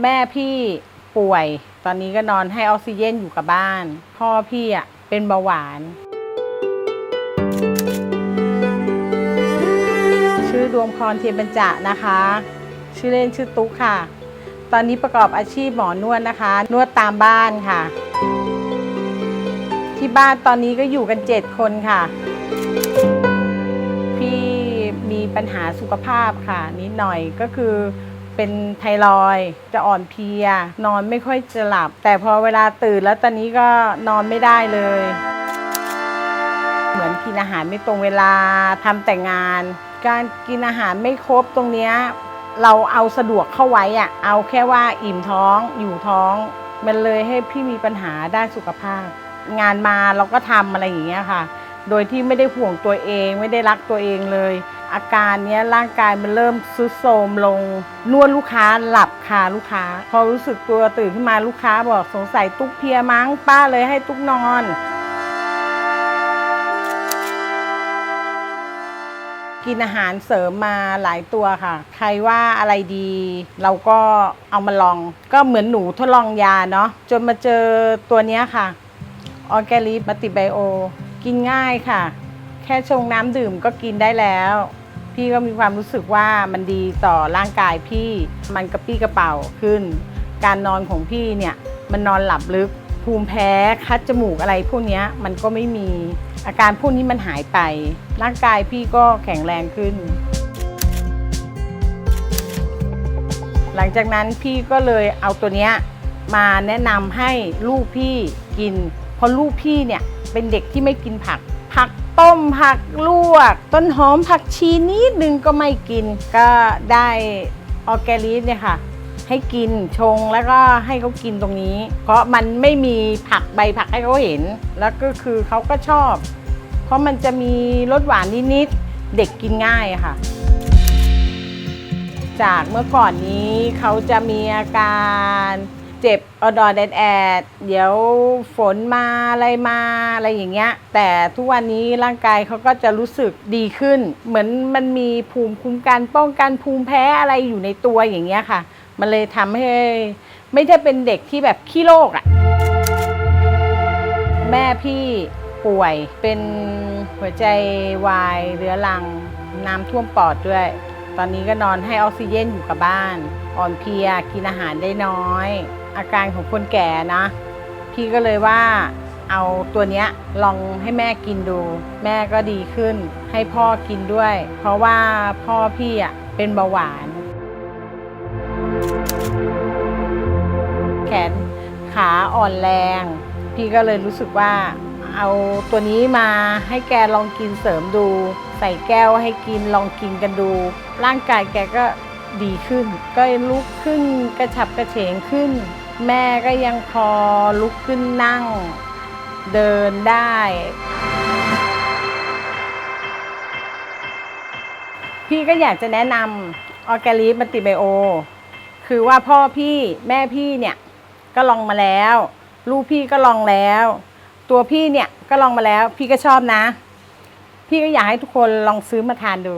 แม่พี่ป่วย ตอนนี้ก็นอนให้ออกซิเจนอยู่กับบ้าน พ่อพี่อะเป็นเบาหวาน ชื่อดวงพรเทียนบรรจะนะคะ ชื่อเล่นชื่อตุ๊กค่ะ ตอนนี้ประกอบอาชีพหมอนวดนะคะ นวดตามบ้านค่ะ ที่บ้านตอนนี้ก็อยู่กัน7คนค่ะ พี่มีปัญหาสุขภาพค่ะ นิดหน่อยก็คือ เป็นไทรอยจะอ่อนเพลีย นอนไม่ค่อยจะหลับ แต่พอเวลาตื่นแล้วตอนนี้ก็นอนไม่ได้เลย เหมือนกินอาหารไม่ตรงเวลาทำแต่งาน การกินอาหารไม่ครบตรงเนี้ยเราเอาสะดวกเข้าไว้อะเอาแค่ว่าอิ่มท้องอยู่ท้อง มันเลยให้พี่มีปัญหาด้านสุขภาพ งานมาเราก็ทำอะไรอย่างเงี้ยค่ะ โดยที่ไม่ได้ห่วงตัวเองไม่ได้รักตัวเองเลย อาการเนี้ยร่างกายมันเริ่มทรุดโทรมลง นวดลูกค้าหลับคาลูกค้า พอรู้สึกตัวตื่นขึ้นมาลูกค้าบอกสงสัยตุ๊กเพียมั้งป้าเลยให้ตุ๊กนอนกินอาหารเสริมมาหลายตัวค่ะ ใครว่าอะไรดี เราก็เอามาลอง ก็เหมือนหนูทดลองยาเนาะจนมาเจอตัวเนี้ยค่ะออร์แกนิมัติไบโอ กินง่ายค่ะ แค่ชงน้ำดื่มก็กินได้แล้ว พี่ก็มีความรู้สึกว่ามันดีต่อร่างกายพี่มันกระปี้กระเป๋าขึ้น การนอนของพี่เนี่ยมันนอนหลับลึกภูมิแพ้คัดจมูกอะไรพวกนี้มันก็ไม่มีอาการพวกนี้มันหายไป ร่างกายพี่ก็แข็งแรงขึ้น หลังจากนั้นพี่ก็เลยเอาตัวเนี้ยมาแนะนำให้ลูกพี่กิน เพราะลูกพี่เนี่ยเป็นเด็กที่ไม่กินผักผัก ต้มผักลวก ต้นหอมผักชีนิดนึงก็ไม่กิน ก็ได้ออร์แกนิสเนี่ยค่ะ ให้กินชงแล้วก็ให้เขากินตรงนี้ เพราะมันไม่มีผักใบผักให้เขาเห็น แล้วก็คือเขาก็ชอบ เพราะมันจะมีรสหวานนิดๆเด็กกินง่ายค่ะ จากเมื่อก่อนนี้เขาจะมีอาการ เจ็บอดอแดดแอดเดี๋ยวฝนมาอะไรมาอะไรอย่างเงี้ย แต่ทุกวันนี้ร่างกายเขาก็จะรู้สึกดีขึ้น เหมือนมันมีภูมิคุ้มกันป้องกันภูมิแพ้อะไรอยู่ในตัวอย่างเงี้ยค่ะ มันเลยทำให้ไม่ได้เป็นเด็กที่แบบขี้โรคอะ แม่พี่ป่วยเป็นหัวใจวายเรื้อรัง น้ำท่วมปอดด้วย ตอนนี้ก็นอนให้ออกซิเจนอยู่กับบ้าน อ่อนเพลียกินอาหารได้น้อย อาการของคนแก่นะ พี่ก็เลยว่าเอาตัวเนี้ยลองให้แม่กินดู แม่ก็ดีขึ้น ให้พ่อกินด้วย เพราะว่าพ่อพี่อะเป็นเบาหวาน แขนขาอ่อนแรง พี่ก็เลยรู้สึกว่า เอาตัวนี้มาให้แกลองกินเสริมดู ใส่แก้วให้กินลองกินกันดู ร่างกายแกก็ดีขึ้น ก็ลุกขึ้นกระฉับกระเฉงขึ้น แม่ก็ยังพอลุกขึ้นนั่ง เดินได้ พี่ก็อยากจะแนะนำออร์แกนิมัติไบโอ คือว่าพ่อพี่แม่พี่เนี่ยก็ลองมาแล้ว ลูกพี่ก็ลองแล้ว ตัวพี่เนี่ยก็ลองมาแล้ว พี่ก็ชอบนะ พี่ก็อยากให้ทุกคนลองซื้อมาทานดู